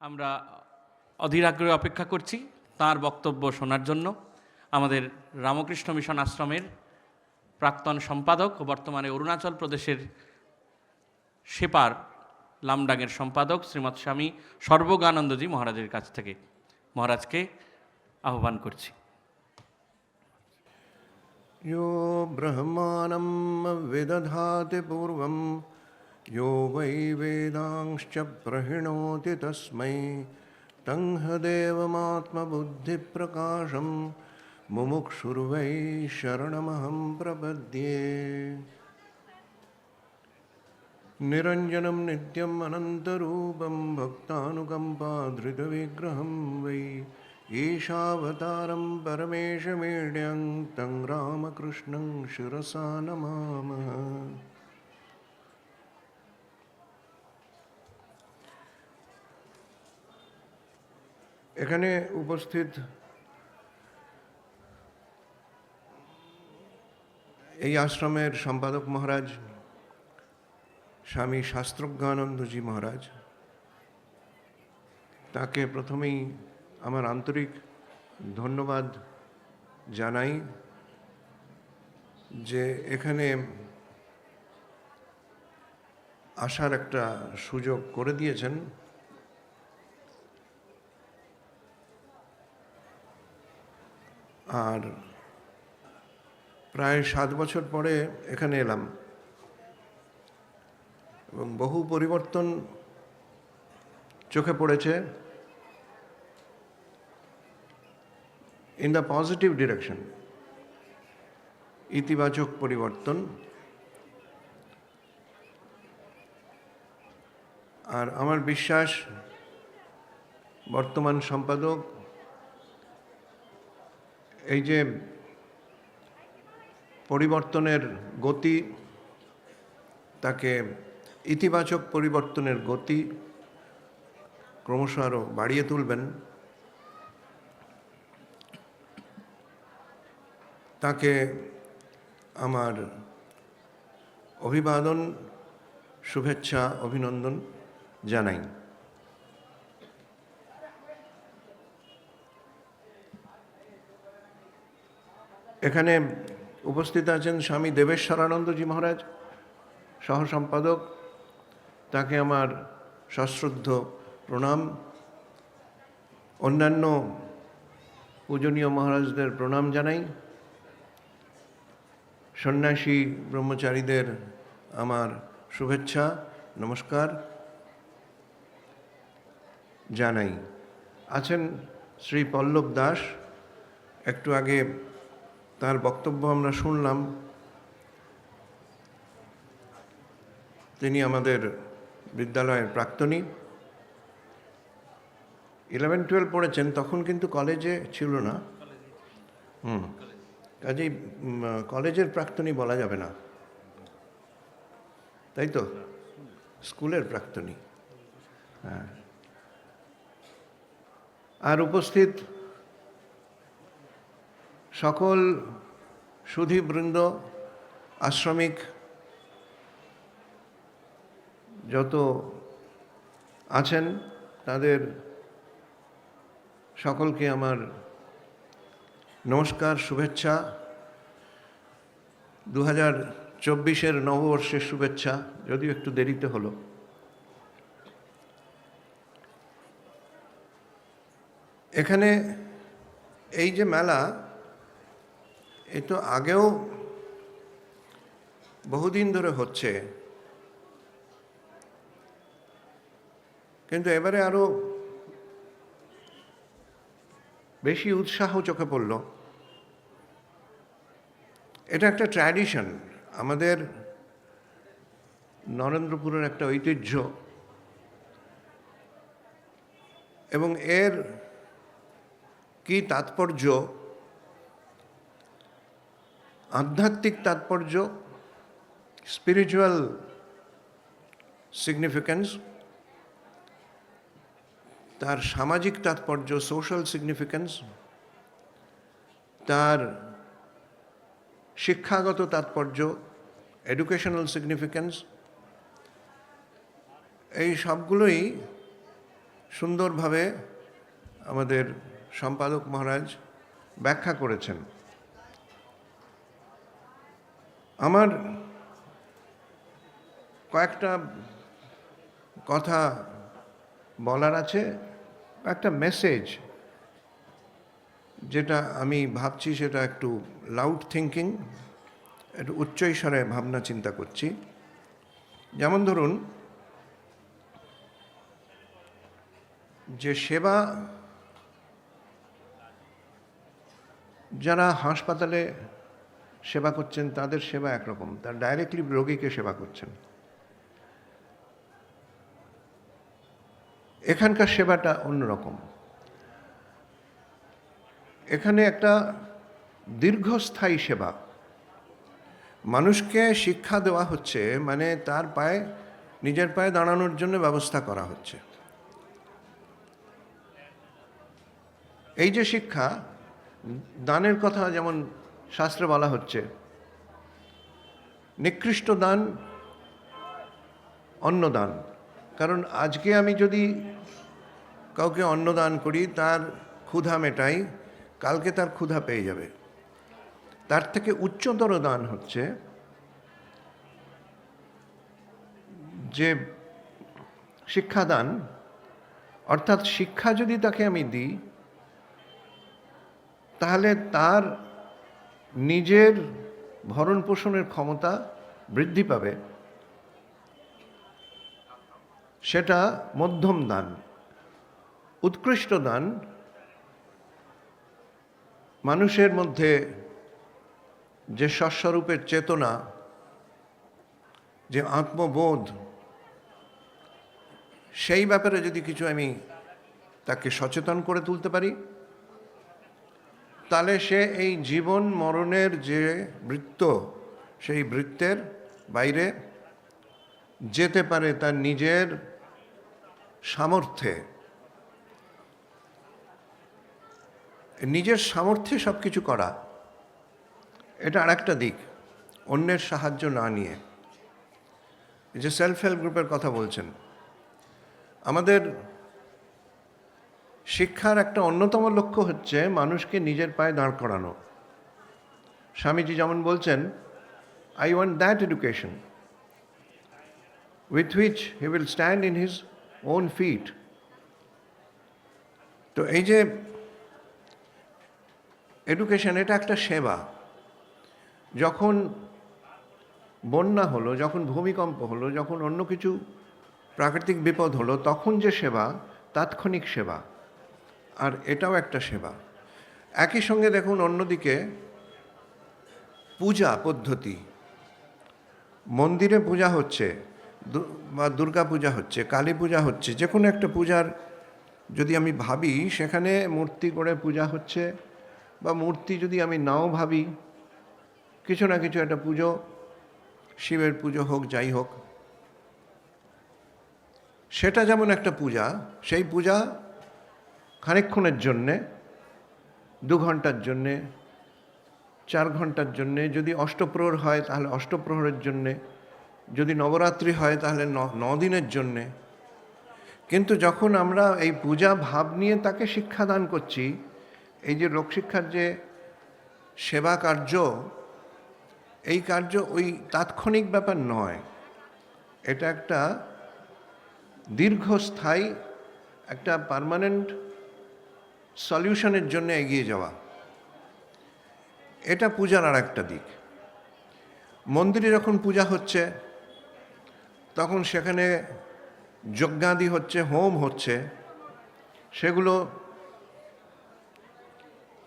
আমরা অধীর আগ্রহে অপেক্ষা করছি তার বক্তব্য শোনার জন্য আমাদের রামকৃষ্ণ মিশন আশ্রমের প্রাক্তন সম্পাদক ও বর্তমানে অরুণাচল প্রদেশের সেপার লামডাঙের সম্পাদক শ্রীমৎ স্বামী সর্বগানন্দজি মহারাজের কাছ থেকে মহারাজকে আহ্বান করছি यो ब्रह्माणं विदधाति पूर्वं यो वै वेदांश्च प्रहिणोति तस्मै। तं मुमुक्षुर्वै शरणमहं प्रपद्ये। निरञ्जनं नित्यम् अनन्तरूपं भक्तानुकम्पाधृतविग्रहं वै। ईशावतारं परमेशमीड्यं तं रामकृष्णं शिरसा नमामः। এখানে উপস্থিত এই আশ্রমের সম্পাদক মহারাজ, স্বামী শাস্ত্রজ্ঞানন্দজি মহারাজ, তাকে প্রথমেই আমার আন্তরিক ধন্যবাদ জানাই যে এখানে আসার একটা সুযোগ করে দিয়েছেন। আর প্রায় সাত বছর পরে এখানে এলাম। এবং বহু পরিবর্তন চোখে পড়েছে। ইন দ্য পজিটিভ ডিরেকশন ইতিবাচক পরিবর্তন। আর আমার বিশ্বাস, বর্তমান সম্পাদক এই যে পরিবর্তনের গতি, তাকে ইতিবাচক পরিবর্তনের গতি ক্রমশ আরও বাড়িয়ে তুলবেন। তাকে আমার অভিবাদন, শুভেচ্ছা, অভিনন্দন জানাই। এখানে উপস্থিত আছেন স্বামী দেবেশ্বরানন্দজি মহারাজ, সহ সম্পাদক। তাকে আমার সশ্রদ্ধ প্রণাম। অন্যান্য পূজনীয় মহারাজদের প্রণাম জানাই। সন্ন্যাসী ব্রহ্মচারীদের আমার শুভেচ্ছা, নমস্কার জানাই। আছেন শ্রী পল্লব দাস। একটু আগে তার বক্তব্য আমরা শুনলাম। তিনি আমাদের বিদ্যালয়ের প্রাক্তনী। ইলেভেন, টুয়েলভ পড়েছেন, তখন কিন্তু কলেজে ছিল না। হুম, কাজেই কলেজের প্রাক্তনী বলা যাবে না। তাই তো? স্কুলের প্রাক্তনী। হ্যাঁ। আর উপস্থিত সকল সুধীবৃন্দ, আশ্রমিক, যত আছেন, তাদের সকলকে আমার নমস্কার, শুভেচ্ছা। দু হাজার চব্বিশের নববর্ষের শুভেচ্ছা, যদিও একটু দেরিতে হলো। এখানে এই যে মেলা এ তো আগেও বহুদিন ধরে হচ্ছে। কিন্তু এবারে আরও বেশি উৎসাহ চোখে পড়ল। এটা একটা ট্র্যাডিশন। আমাদের নরেন্দ্রপুরের একটা ঐতিহ্য। এবং এর কি তাৎপর্য আধ্যাত্মিক তাৎপর্য স্পিরিচুয়াল সিগনিফিক্যান্স তার সামাজিক তাৎপর্য সোশ্যাল সিগনিফিক্যান্স তার শিক্ষাগত তাৎপর্য এডুকেশনাল সিগনিফিক্যান্স এই সবগুলোই সুন্দরভাবে আমাদের সম্পাদক মহারাজ ব্যাখ্যা করেছেন। আমার কয়েকটা কথা বলার আছে, একটা মেসেজ যেটা আমি ভাবছি সেটা একটু লাউড থিঙ্কিং একটু উচ্চ স্বরে ভাবনা চিন্তা করছি। যেমন ধরুন, যে সেবা যারা হাসপাতালে সেবা করছেন, তাদের সেবা একরকম। তার ডাইরেক্টলি রোগীকে সেবা করছেন। এখানকার সেবাটা অন্যরকম। এখানে একটা দীর্ঘস্থায়ী সেবা। মানুষকে শিক্ষা দেওয়া হচ্ছে মানে তার পায়ে, নিজের পায়ে দাঁড়ানোর জন্য ব্যবস্থা করা হচ্ছে। এই যে শিক্ষা, দানের কথা যেমন শাস্ত্রে বলা হচ্ছে, নিকৃষ্ট দান অন্নদান কারণ আজকে আমি যদি কাউকে অন্নদান করি, তার ক্ষুধা মেটাই, কালকে তার ক্ষুধা পেয়ে যাবে। তার থেকে উচ্চতর দান হচ্ছে যে শিক্ষাদান অর্থাৎ শিক্ষা যদি তাকে আমি দিই, তাহলে তার নিজের ভরণ পোষণের ক্ষমতা বৃদ্ধি পাবে, সেটা মধ্যম দান, উৎকৃষ্ট দান, মানুষের মধ্যে যে স্বস্বরূপের চেতনা, যে আত্মবোধ, সেই ব্যাপারে যদি কিছু আমি তাকে সচেতন করে তুলতে পারি তাহলে সে এই জীবন মরণের যে বৃত্ত, সেই বৃত্তের বাইরে যেতে পারে তার নিজের সামর্থ্যে। নিজের সামর্থ্যে সব কিছু করা, এটা আরেকটা দিক, অন্যের সাহায্য না নিয়ে। যে সেলফ হেল্প গ্রুপের কথা বলছেন, আমাদের শিক্ষার একটা অন্যতম লক্ষ্য হচ্ছে মানুষকে নিজের পায়ে দাঁড় করানো। স্বামীজি যেমন বলছেন I want that education with which he will stand in his own feet তো এই যে এডুকেশন এটা একটা সেবা। যখন বন্যা হলো, যখন ভূমিকম্প হলো, যখন অন্য কিছু প্রাকৃতিক বিপদ হলো, তখন যে সেবা, তাৎক্ষণিক সেবা। আর এটাও একটা সেবা। একই সঙ্গে দেখুন অন্যদিকে পূজা পদ্ধতি। মন্দিরে পূজা হচ্ছে বা দুর্গা পূজা হচ্ছে, কালী পূজা হচ্ছে যে কোনো একটা পূজার যদি আমি ভাবি, সেখানে মূর্তি করে পূজা হচ্ছে, বা মূর্তি যদি আমি নাও ভাবি, কিছু না কিছু একটা পুজো, শিবের পুজো হোক, যাই হোক, সেটা যেমন একটা পূজা, সেই পূজা খানিকক্ষণের জন্যে, দু ঘণ্টার জন্যে, চার ঘণ্টার জন্যে, যদি অষ্টপ্রহর হয় তাহলে অষ্টপ্রহরের জন্যে, যদি নবরাত্রি হয় তাহলে ন দিনের জন্যে। কিন্তু যখন আমরা এই পূজা ভাব নিয়ে তাকে শিক্ষাদান করছি, এই যে লোকশিক্ষার যে সেবা কার্য, এই কার্য ওই তাৎক্ষণিক ব্যাপার নয়। এটা একটা দীর্ঘস্থায়ী, একটা পার্মানেন্ট সলিউশনের জন্য এগিয়ে যাওয়া। এটা পূজার আর একটা দিক। মন্দিরে যখন পূজা হচ্ছে, তখন সেখানে যজ্ঞাদি হচ্ছে, হোম হচ্ছে, সেগুলো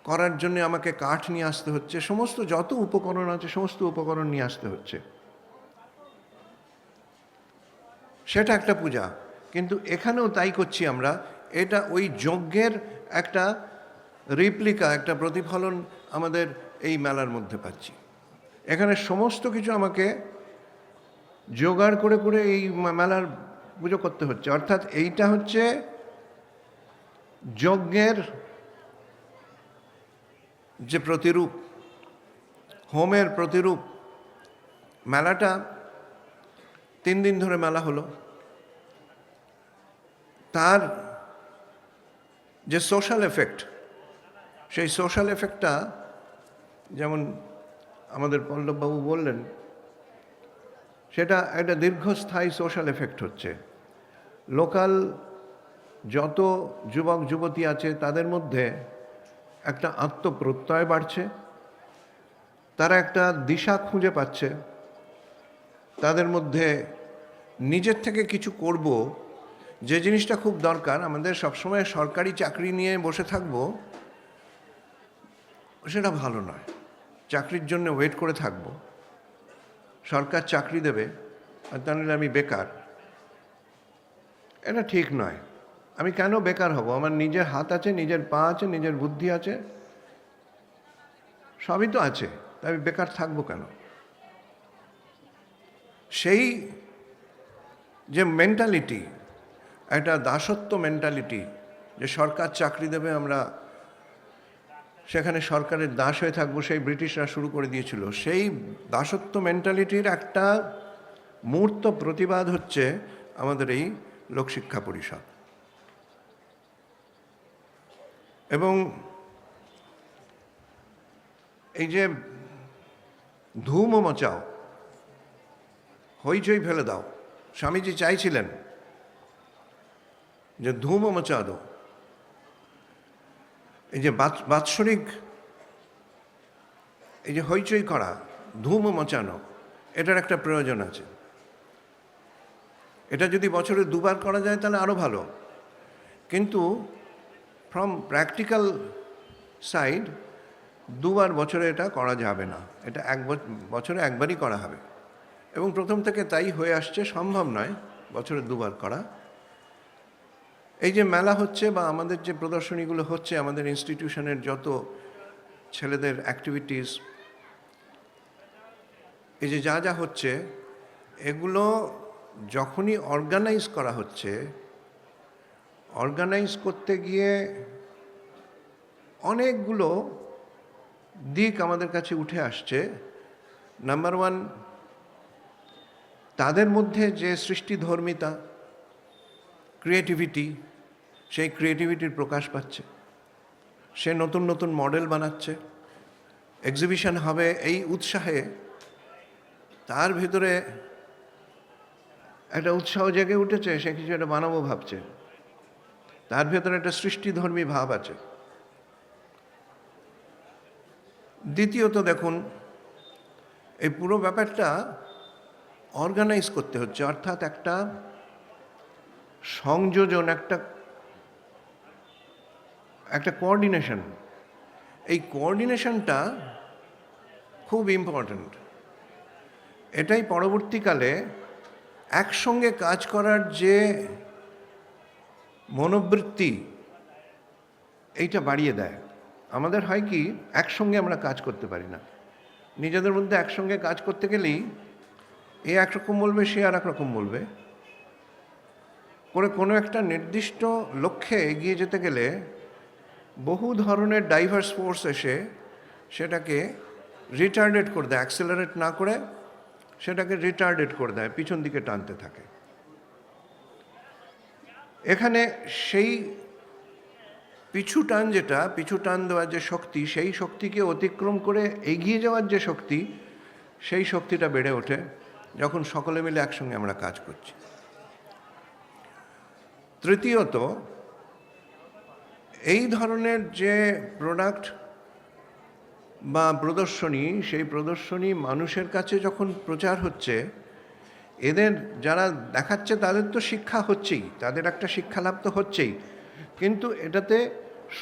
করার জন্য আমাকে কাঠ নিয়ে আসতে হচ্ছে, সমস্ত যত উপকরণ আছে, সমস্ত উপকরণ নিয়ে আসতে হচ্ছে। সেটা একটা পূজা। কিন্তু এখানেও তাই করছি আমরা এটা ওই যজ্ঞের একটা রিপ্লিকা একটা প্রতিফলন আমাদের এই মেলার মধ্যে পাচ্ছি। এখানে সমস্ত কিছু আমাকে জোগাড় করে করে এই মেলার পুজো করতে হচ্ছে। অর্থাৎ এইটা হচ্ছে যজ্ঞের যে প্রতিরূপ, হোমের প্রতিরূপ মেলাটা তিন দিন ধরে মেলা হলো। তার যে সোশ্যাল এফেক্ট সেই সোশ্যাল এফেক্টটা যেমন আমাদের পল্লববাবু বললেন, সেটা একটা দীর্ঘস্থায়ী সোশ্যাল এফেক্ট হচ্ছে। লোকাল যত যুবক যুবতী আছে, তাদের মধ্যে একটা আত্মপ্রত্যয় বাড়ছে, তারা একটা দিশা খুঁজে পাচ্ছে, তাদের মধ্যে নিজের থেকে কিছু করব যে জিনিসটা খুব দরকার, আমাদের সবসময় সরকারি চাকরি নিয়ে বসে থাকব, সেটা ভালো নয়। চাকরির জন্য ওয়েট করে থাকব। সরকার চাকরি দেবে, আর তাহলে আমি বেকার। এটা ঠিক নয়। আমি কেন বেকার হব? আমার নিজের হাত আছে, নিজের পা আছে, নিজের বুদ্ধি আছে। সবই তো আছে, তাই আমি বেকার থাকব কেন? সেই যে মেন্টালিটি একটা দাসত্ব মেন্টালিটি যে সরকার চাকরি দেবে আমরা, সেখানে সরকারের দাস হয়ে থাকব, সেই ব্রিটিশরা শুরু করে দিয়েছিল। সেই দাসত্ব মেন্টালিটির একটা মূর্ত প্রতিবাদ হচ্ছে আমাদের এই লোকশিক্ষা পরিষদ। এবং এই যে ধুমও মচাও, হইচই ফেলে দাও, স্বামীজি চাইছিলেন যে ধুমও মচা দাও। এই যে বাৎসরিক এই যে হইচই করা, ধুম মচানো, এটার একটা প্রয়োজন আছে। এটা যদি বছরে দুবার করা যায় তাহলে আরও ভালো। কিন্তু ফ্রম প্র্যাকটিক্যাল সাইড দুবার বছরে এটা করা যাবে না। এটা এক বছ- বছরে একবারই করা হবে। এবং প্রথম থেকে তাই হয়ে আসছে, সম্ভব নয় বছরে দুবার করা। এই যে মেলা হচ্ছে বা আমাদের যে প্রদর্শনীগুলো হচ্ছে, আমাদের ইনস্টিটিউশনের যত ছেলেদের অ্যাক্টিভিটিস এই যে যা যা হচ্ছে, এগুলো যখনই অর্গানাইজ করা হচ্ছে অর্গানাইজ করতে গিয়ে অনেকগুলো দিক আমাদের কাছে উঠে আসছে। নাম্বার ওয়ান তাদের মধ্যে যে সৃষ্টিধর্মিতা ক্রিয়েটিভিটি সেই ক্রিয়েটিভিটির প্রকাশ পাচ্ছে। সে নতুন নতুন মডেল বানাচ্ছে। এক্সিবিশন হবে এই উৎসাহে। তার ভিতরে একটা উৎসাহ জেগে উঠেছে, সে কিছু একটা বানাবো ভাবছে। তার ভেতরে একটা সৃষ্টিধর্মী ভাব আছে। দ্বিতীয়ত দেখুন, এই পুরো ব্যাপারটা অর্গানাইজ করতে হচ্ছে। অর্থাৎ একটা সংযোজন, একটা একটা কোঅর্ডিনেশন এই কোঅর্ডিনেশনটা খুব ইম্পর্ট্যান্ট এটাই পরবর্তীকালে একসঙ্গে কাজ করার যে মনোবৃত্তি, এইটা বাড়িয়ে দেয়। আমাদের হয় কি, একসঙ্গে আমরা কাজ করতে পারি না। নিজেদের মধ্যে একসঙ্গে কাজ করতে গেলেই এ একরকম বলবে, সে আর এক রকম বলবে। করে কোনো একটা নির্দিষ্ট লক্ষ্যে এগিয়ে যেতে গেলে বহু ধরনের ডাইভার্স ফোর্স এসে সেটাকে রিটার্ডেড করে দেয় অ্যাক্সেলারেট না করে সেটাকে রিটার্ডেড করে দেয়, পিছন দিকে টানতে থাকে। এখানে সেই পিছু টান যেটা, পিছু টান দেওয়ার যে শক্তি, সেই শক্তিকে অতিক্রম করে এগিয়ে যাওয়ার যে শক্তি, সেই শক্তিটা বেড়ে ওঠে যখন সকলে মিলে একসঙ্গে আমরা কাজ করছি। তৃতীয়ত, এই ধরনের যে প্রোডাক্ট বা প্রদর্শনী, সেই প্রদর্শনী মানুষের কাছে যখন প্রচার হচ্ছে, এদের যারা দেখাচ্ছে তাদের তো শিক্ষা হচ্ছেই, তাদের একটা শিক্ষা লাভ তো হচ্ছেই। কিন্তু এটাতে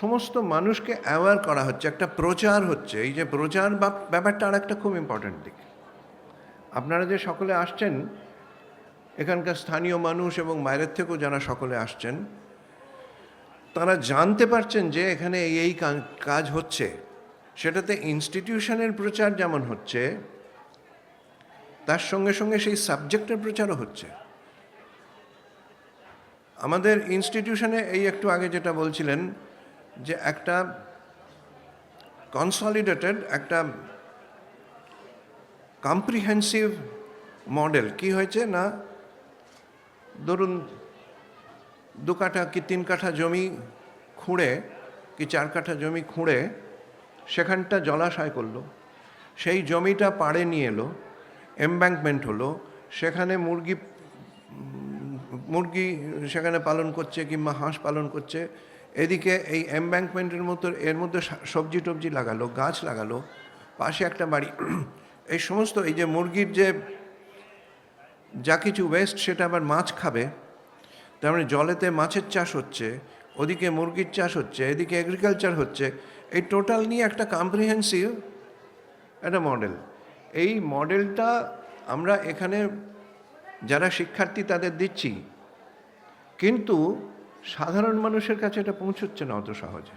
সমস্ত মানুষকে অ্যাওয়ার করা হচ্ছে, একটা প্রচার হচ্ছে। এই যে প্রচার বা ব্যাপারটা আর একটা খুব ইম্পর্ট্যান্ট দিক। আপনারা যে সকলে আসছেন এখানকার স্থানীয় মানুষ এবং বাইরের থেকেও যারা সকলে আসছেন, তারা জানতে পারছেন যে এখানে এই কাজ হচ্ছে। সেটাতে ইনস্টিটিউশনের প্রচার যেমন হচ্ছে, তার সঙ্গে সঙ্গে সেই সাবজেক্টের প্রচারও হচ্ছে। আমাদের ইনস্টিটিউশনে এই একটু আগে যেটা বলছিলেন যে একটা কনসলিডেটেড একটা কম্প্রিহেন্সিভ মডেল কি হয়েছে না ধরুন দু কাঠা কি তিন কাঠা জমি খুঁড়ে, কি চার কাঠা জমি খুঁড়ে, সেখানটা জলাশয় করল। সেই জমিটা পাড়ে নিয়ে এলো এমব্যাঙ্কমেন্ট হলো, সেখানে মুরগি মুরগি সেখানে পালন করছে কিংবা হাঁস পালন করছে। এদিকে এই এমব্যাঙ্কমেন্টের মতো, এর মধ্যে সবজি টবজি লাগালো, গাছ লাগালো, পাশে একটা বাড়ি। এই সমস্ত এই যে মুরগির যে যা কিছু ওয়েস্ট সেটা আবার মাছ খাবে, তার মানে জলেতে মাছের চাষ হচ্ছে, ওদিকে মুরগির চাষ হচ্ছে, এদিকে এগ্রিকালচার হচ্ছে, এই টোটাল নিয়ে একটা কম্প্রিহেন্সিভ একটা মডেল এই মডেলটা আমরা এখানে যারা শিক্ষার্থী তাদের দিচ্ছি, কিন্তু সাধারণ মানুষের কাছে এটা পৌঁছচ্ছে না অত সহজে।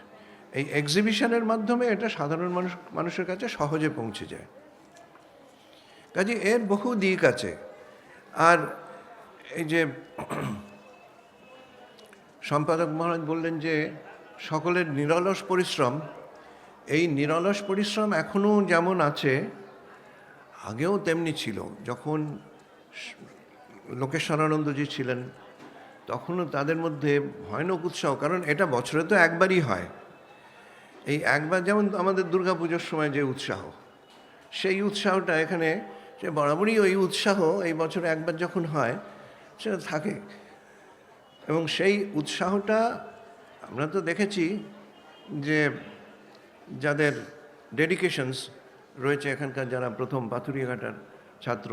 এই এক্সিবিশনের মাধ্যমে এটা সাধারণ মানুষ, মানুষের কাছে সহজে পৌঁছে যায়। কাজে এর বহু দিক আছে। আর এই যে সম্পাদক মহারাজ বললেন যে সকলের নিরলস পরিশ্রম, এই নিরলস পরিশ্রম এখনও যেমন আছে, আগেও তেমনি ছিল। যখন লোকেশ্বরানন্দজি ছিলেন, তখনও তাদের মধ্যে ভয়ানক উৎসাহ, কারণ এটা বছরে তো একবারই হয়। এই একবার, যেমন আমাদের দুর্গাপুজোর সময় যে উৎসাহ, সেই উৎসাহটা এখানে সে বরাবরই ওই উৎসাহ এই বছরে একবার যখন হয়, সেটা থাকে। এবং সেই উৎসাহটা আমরা তো দেখেছি যে যাদের ডেডিকেশনস রয়েছে এখানকার যারা প্রথম পাথুরিয়াঘাটার ছাত্র,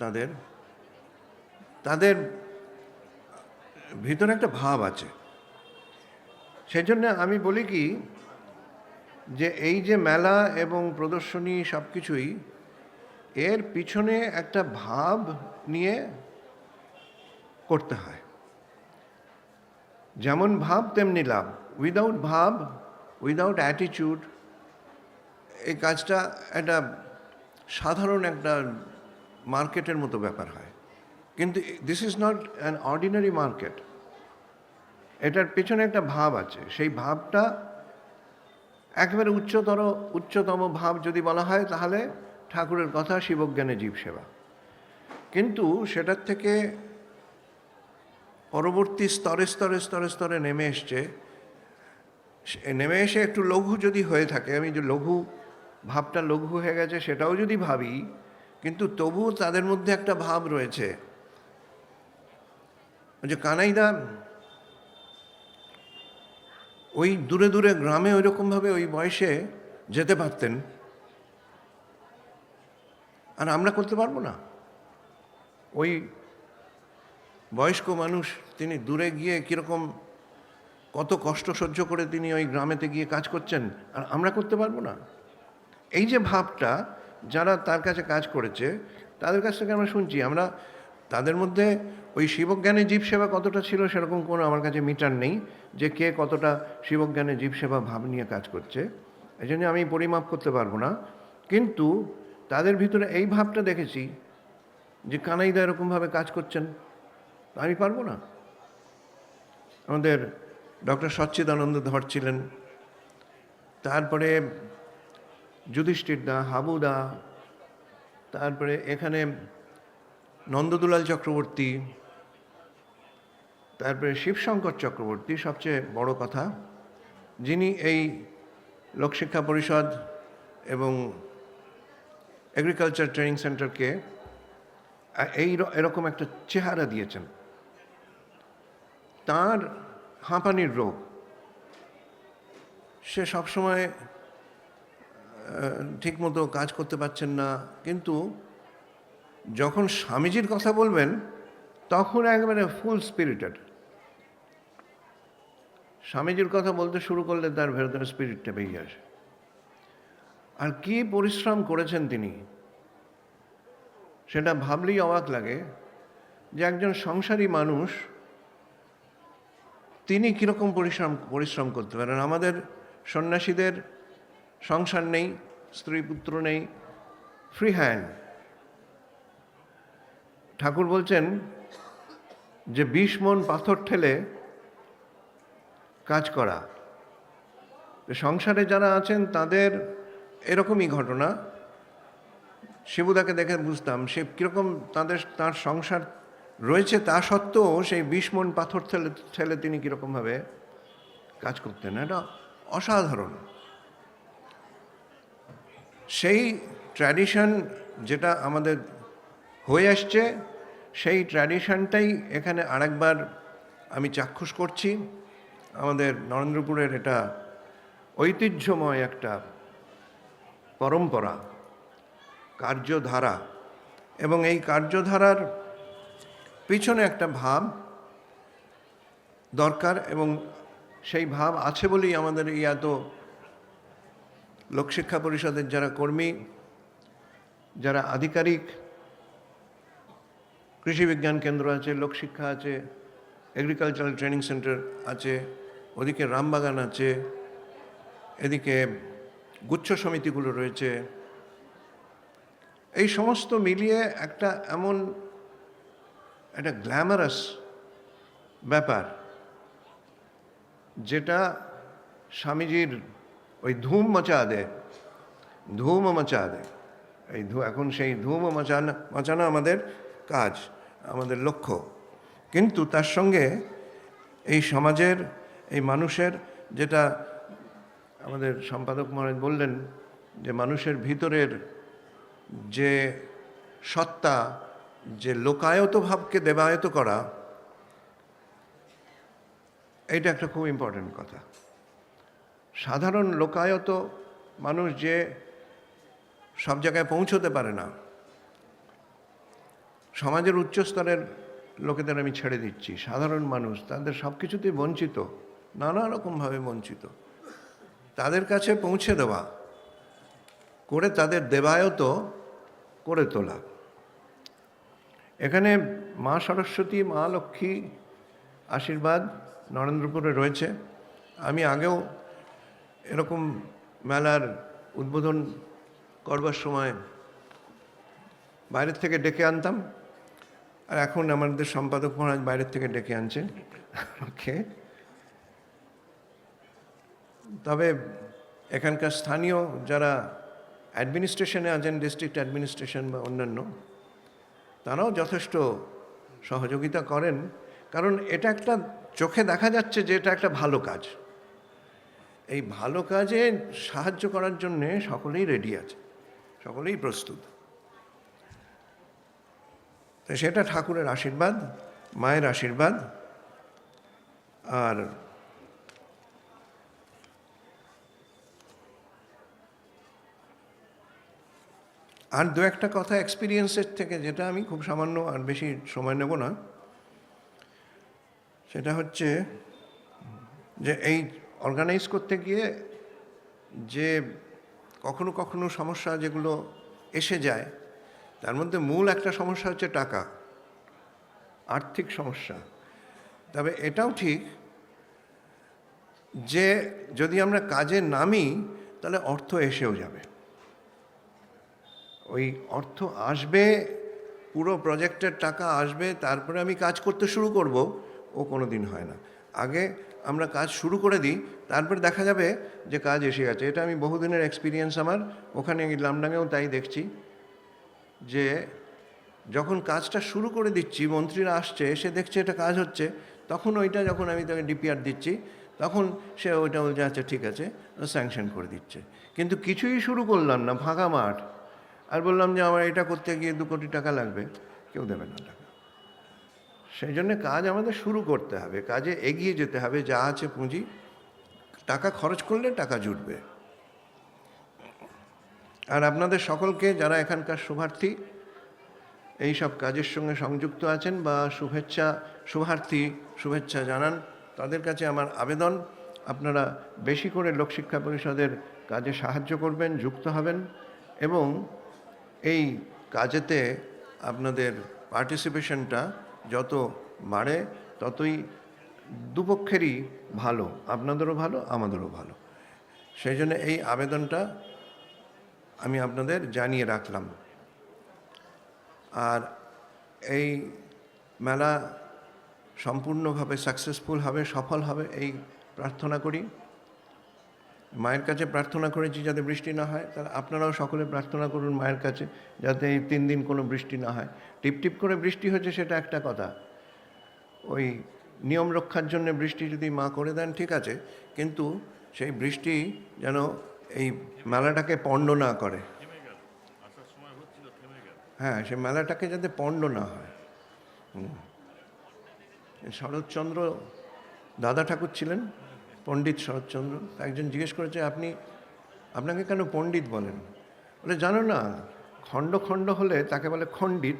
তাদের তাদের ভিতরে একটা ভাব আছে। সেই জন্য আমি বলি কি যে এই যে মেলা এবং প্রদর্শনী সব কিছুই এর পিছনে একটা ভাব নিয়ে করতে হয়। যেমন ভাব, তেমনি লাভ। উইদাউট ভাব উইদাউট অ্যাটিটিউড এই কাজটা একটা সাধারণ একটা মার্কেটের মতো ব্যাপার হয়। কিন্তু this is not an ordinary market এটার পেছনে একটা ভাব আছে। সেই ভাবটা একেবারে উচ্চতর, উচ্চতম ভাব যদি বলা হয় তাহলে ঠাকুরের কথা শিবজ্ঞানে জীব সেবা। কিন্তু সেটার থেকে পরবর্তী স্তরে স্তরে স্তরে স্তরে নেমে এসছে। নেমে এসে একটু লঘু যদি হয়ে থাকে, আমি যে লঘু, ভাবটা লঘু হয়ে গেছে সেটাও যদি ভাবি, কিন্তু তবুও তাদের মধ্যে একটা ভাব রয়েছে। যে কানাইদা, ওই দূরে দূরে গ্রামে ওই রকমভাবে ওই বয়সে যেতে পারতেন। আর আমরা করতে পারব না। ওই বয়স্ক মানুষ, তিনি দূরে গিয়ে কীরকম কত কষ্ট সহ্য করে তিনি ওই গ্রামেতে গিয়ে কাজ করছেন, আর আমরা করতে পারব না। এই যে ভাবটা, যারা তার কাছে কাজ করেছে, তাদের কাছ থেকে আমরা শুনছি, আমরা তাদের মধ্যে ওই শিবজ্ঞানে জীব সেবা কতটা ছিল সেরকম কোনো আমার কাছে মিটার নেই, যে কে কতটা শিবজ্ঞানে জীব সেবা ভাব নিয়ে কাজ করছে। এই জন্য আমি পরিমাপ করতে পারব না। কিন্তু তাদের ভিতরে এই ভাবটা দেখেছি যে কানাইদা এরকমভাবে কাজ করছেন, আমি পারব না। আমাদের ডক্টর সচ্চিদানন্দ ধর ছিলেন। তারপরে যুধিষ্ঠির দা, হাবু দা, তারপরে এখানে নন্দদুলাল চক্রবর্তী, তারপরে শিবশঙ্কর চক্রবর্তী, সবচেয়ে বড় কথা, যিনি এই লোকশিক্ষা পরিষদ এবং এগ্রিকালচার ট্রেনিং সেন্টারকে এই এরকম একটা চেহারা দিয়েছেন। তার হাঁপানির রোগ, সে সবসময় ঠিকমতো কাজ করতে পারছেন না, কিন্তু যখন স্বামীজির কথা বলবেন, তখন একেবারে ফুল স্পিরিটেড স্বামীজির কথা বলতে শুরু করলে তার ভেতরে স্পিরিটটা বেরিয়ে আসে। আর কি পরিশ্রম করেছেন তিনি? সেটা ভাবলেই অবাক লাগে যে একজন সংসারী মানুষ তিনি কীরকম পরিশ্রম পরিশ্রম করতে পারেন? আমাদের সন্ন্যাসীদের সংসার নেই, স্ত্রী পুত্র নেই ফ্রি হ্যান্ড ঠাকুর বলছেন যে বিশ মন, পাথর ঠেলে কাজ করা। সংসারে যারা আছেন তাদের এরকমই ঘটনা। শিবুদাকে দেখে বুঝতাম সে কীরকম তাদের, তার সংসার রয়েছে তা সত্ত্বেও সেই বিশ মন পাথর ঠেলে ঠেলে তিনি কীরকমভাবে কাজ করতেন। এটা অসাধারণ। সেই ট্র্যাডিশন যেটা আমাদের হয়ে আসছে, সেই ট্র্যাডিশনটাই এখানে আরেকবার আমি চাক্ষুষ করছি। আমাদের নরেন্দ্রপুরের এটা ঐতিহ্যময় একটা পরম্পরা, কার্যধারা এবং এই কার্যধারার পিছনে একটা ভাব দরকার এবং সেই ভাব আছে বলেই আমাদের এই এত লোকশিক্ষা পরিষদের যারা কর্মী, যারা আধিকারিক, কৃষি বিজ্ঞান কেন্দ্র আছে, লোকশিক্ষা আছে এগ্রিকালচারাল ট্রেনিং সেন্টার আছে, ওদিকে রামবাগান আছে, এদিকে গুচ্ছ সমিতিগুলো রয়েছে। এই সমস্ত মিলিয়ে একটা এমন একটা গ্ল্যামারাস ব্যাপার, যেটা স্বামীজির ওই ধূম মচা দেয় ধূম মচা দেয় এই ধু, এখন সেই ধূম মচানো মচানো আমাদের কাজ, আমাদের লক্ষ্য। কিন্তু তার সঙ্গে এই সমাজের, এই মানুষের যেটা আমাদের সম্পাদক মহারাজ বললেন যে মানুষের ভিতরের যে সত্তা, যে লোকায়ত ভাবকে দেবায়ত করা এটা একটা খুব ইম্পর্টেন্ট কথা। সাধারণ লোকায়ত মানুষ যে সব জায়গায় পৌঁছতে পারে না, সমাজের উচ্চস্তরের লোকেদের আমি ছেড়ে দিচ্ছি। সাধারণ মানুষ, তাদের সব কিছুতেই বঞ্চিত, নানা রকমভাবে বঞ্চিত। তাদের কাছে পৌঁছে দেওয়া, করে তাদের দেবায়ত করে তোলা। এখানে মা সরস্বতী, মা লক্ষ্মী আশীর্বাদ নরেন্দ্রপুরে রয়েছে। আমি আগেও এরকম মেলার উদ্বোধন করবার সময় বাইরের থেকে ডেকে আনতাম। আর এখন আমাদের সম্পাদক মহারাজ বাইরের থেকে ডেকে আনছেন। ওকে। তবে এখানকার স্থানীয় যারা অ্যাডমিনিস্ট্রেশনে আছেন, ডিস্ট্রিক্ট অ্যাডমিনিস্ট্রেশন বা অন্যান্য, তারাও যথেষ্ট সহযোগিতা করেন। কারণ এটা একটা চোখে দেখা যাচ্ছে যে এটা একটা ভালো কাজ। এই ভালো কাজে সাহায্য করার জন্যে সকলেই রেডি আছে, সকলেই প্রস্তুত। তো সেটা ঠাকুরের আশীর্বাদ, মায়ের আশীর্বাদ, আর আর দু একটা কথা এক্সপিরিয়েন্সের থেকে যেটা আমি খুব সামান্য আর বেশি সময় নেব না, সেটা হচ্ছে যে এই অর্গানাইজ করতে গিয়ে যে কখনো কখনো সমস্যা যেগুলো এসে যায়, তার মধ্যে মূল একটা সমস্যা হচ্ছে টাকা, আর্থিক সমস্যা। তবে এটাও ঠিক যে যদি আমরা কাজে নামি, তাহলে অর্থ এসেও যাবে। ওই অর্থ আসবে, পুরো প্রজেক্টের টাকা আসবে, তারপরে আমি কাজ করতে শুরু করব, ও কোনো দিন হয় না। আগে আমরা কাজ শুরু করে দিই, তারপর দেখা যাবে যে কাজ এসে গেছে। এটা আমি বহুদিনের এক্সপিরিয়েন্স আমার, ওখানে লামডাঙ্গেও তাই দেখছি যে যখন কাজটা শুরু করে দিচ্ছি, মন্ত্রীরা আসছে, এসে দেখছে এটা কাজ হচ্ছে, তখন ওইটা যখন আমি তাকে ডিপিআর দিচ্ছি, তখন সে ওইটা বলছে আচ্ছা ঠিক আছে স্যাংশন করে দিচ্ছে। কিন্তু কিছুই শুরু করলাম না, ফাঁকা মাঠ। আর বললাম যে আমার এটা করতে গিয়ে দু কোটি টাকা লাগবে, কেউ দেবে না। টাকা সেই জন্যে কাজ আমাদের শুরু করতে হবে, কাজে এগিয়ে যেতে হবে, যা আছে পুঁজি। টাকা খরচ করলে টাকা জুটবে। আর আপনাদের সকলকে যারা এখানকার শুভার্থী, এই সব কাজের সঙ্গে সংযুক্ত আছেন বা শুভেচ্ছা, শুভার্থী, শুভেচ্ছা জানান, তাদের কাছে আমার আবেদন। আপনারা বেশি করে লোকশিক্ষা পরিষদের কাজে সাহায্য করবেন, যুক্ত হবেন এবং এই কাজেতে আপনাদের পার্টিসিপেশনটা যত বাড়ে, ততই দুপক্ষেরই ভালো। আপনাদেরও ভালো, আমাদেরও ভালো। সেই জন্য এই আবেদনটা আমি আপনাদের জানিয়ে রাখলাম। আর এই মেলা সম্পূর্ণভাবে সাকসেসফুল হবে, সফল হবে, এই প্রার্থনা করি। মায়ের কাছে প্রার্থনা করেছি যাতে বৃষ্টি না হয়, তাহলে আপনারাও সকলে প্রার্থনা করুন মায়ের কাছে যাতে এই তিন দিন কোনো বৃষ্টি না হয়। টিপ টিপ করে বৃষ্টি হচ্ছে সেটা একটা কথা। ওই নিয়ম রক্ষার জন্য বৃষ্টি যদি মা করে দেন ঠিক আছে, কিন্তু সেই বৃষ্টি যেন এই মেলাটাকে পণ্ড না করে। হ্যাঁ সে মেলাটাকে যাতে পণ্ড না হয়। শরৎচন্দ্র দাদা ঠাকুর ছিলেন? পণ্ডিত শরৎচন্দ্র, একজন জিজ্ঞেস করেছে, আপনি, আপনাকে কেন পণ্ডিত বলেন? বলে, জানো না, খণ্ড খণ্ড হলে তাকে বলে খণ্ডিত,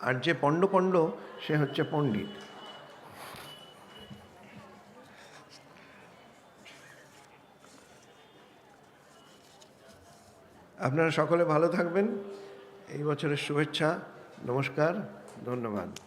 আর যে পণ্ড পণ্ড, সে হচ্ছে পণ্ডিত। আপনারা সকলে ভালো থাকবেন। এই বছরের শুভেচ্ছা, নমস্কার, ধন্যবাদ।